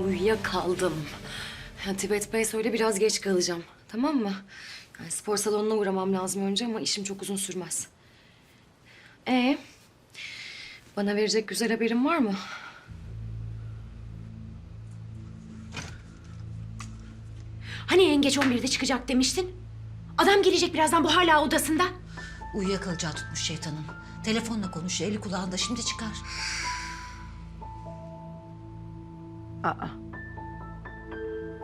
Uyuyakaldım. Ya, Tibet Bey söyle biraz geç kalacağım. Tamam mı? Yani spor salonuna uğramam lazım önce ama işim çok uzun sürmez. Ee, bana verecek güzel haberin var mı? Hani en geç 11'de çıkacak demiştin? Adam gelecek birazdan bu hala odasında. Uyuyakalacağı tutmuş şeytanın. Telefonla konuşuyor, eli kulağında şimdi çıkar. Aa.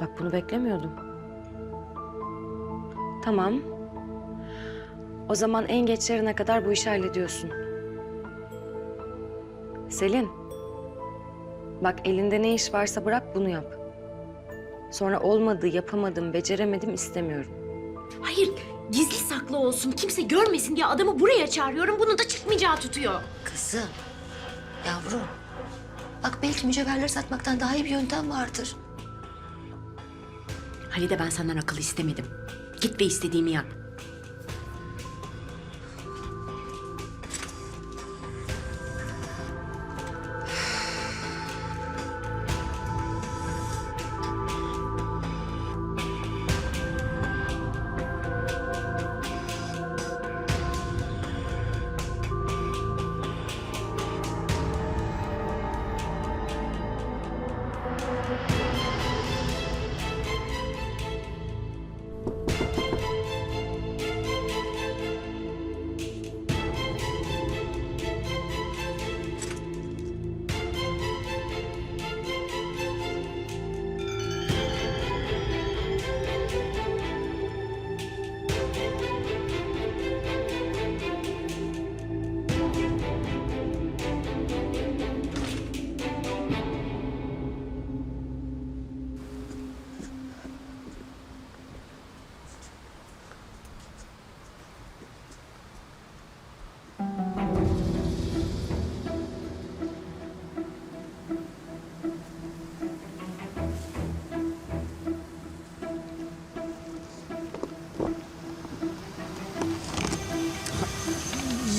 Bak bunu beklemiyordum. Tamam. O zaman en geç yarına kadar bu işi hallediyorsun. Selin. Bak elinde ne iş varsa bırak bunu yap. Sonra olmadı, yapamadım, beceremedim istemiyorum. Hayır gizli saklı olsun kimse görmesin diye adamı buraya çağırıyorum. Bunu da çıkmayacağı tutuyor. Kızım, yavrum. Bak belki mücevherleri satmaktan daha iyi bir yöntem vardır. Halide ben senden akıl istemedim. Git ve istediğimi yap.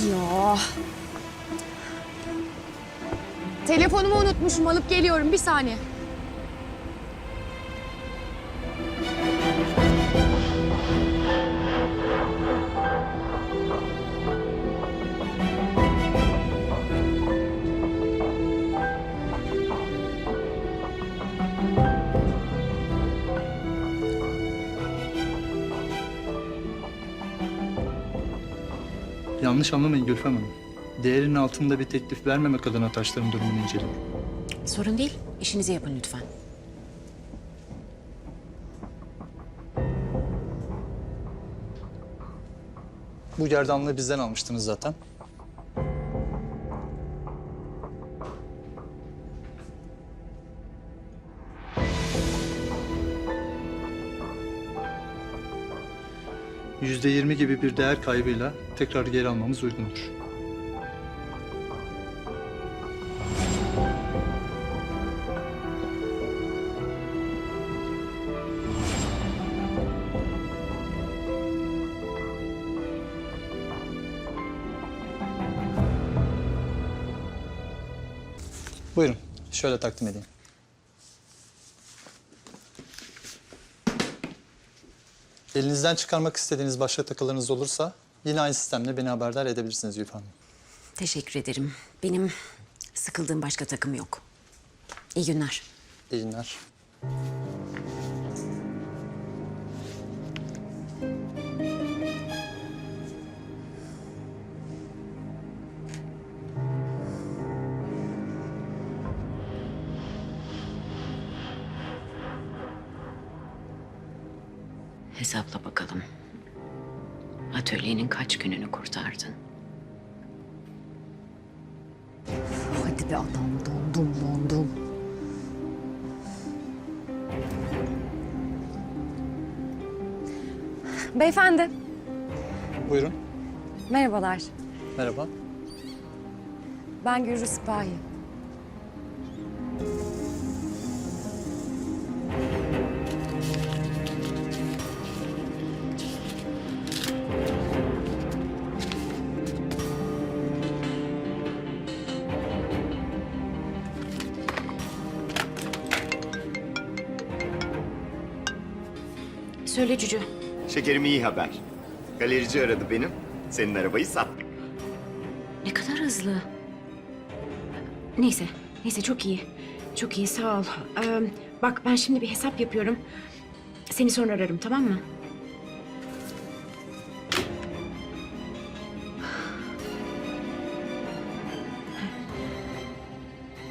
Ya. Telefonumu unutmuşum alıp geliyorum bir saniye. Yanlış anlamayın Gülfem Hanım. Değerinin altında bir teklif vermemek adına taşların durumunu inceliyorum. Sorun değil. İşinizi yapın lütfen. Bu gerdanlığı bizden almıştınız zaten. Yüzde yirmi gibi bir değer kaybıyla tekrar geri almamız uygundur. Buyurun, şöyle takdim edeyim. Elinizden çıkarmak istediğiniz başka takılarınız olursa yine aynı sistemle beni haberdar edebilirsiniz Gülfem Hanım. Teşekkür ederim. Benim sıkıldığım başka takım yok. İyi günler. İyi günler. Hesapla bakalım. Atölyenin kaç gününü kurtardın? Hadi be adam dondum dondum. Beyefendi, Buyurun. merhabalar. Merhaba. Ben Gürrü Sipahi. Söyle Cücü. Şekerim iyi haber. Galerici aradı benim. Senin arabayı sat. Ne kadar hızlı. Neyse, neyse çok iyi. Çok iyi, sağ ol. Ee, bak ben şimdi bir hesap yapıyorum. Seni sonra ararım, tamam mı?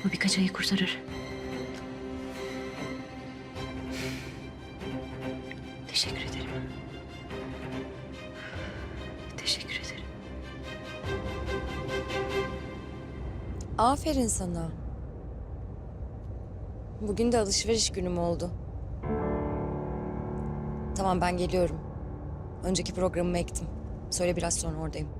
Bu birkaç ayı kurtarır. Teşekkür ederim. Teşekkür ederim. Aferin sana. Bugün de alışveriş günüm oldu. Tamam ben geliyorum. Önceki programımı ektim. Söyle biraz sonra oradayım.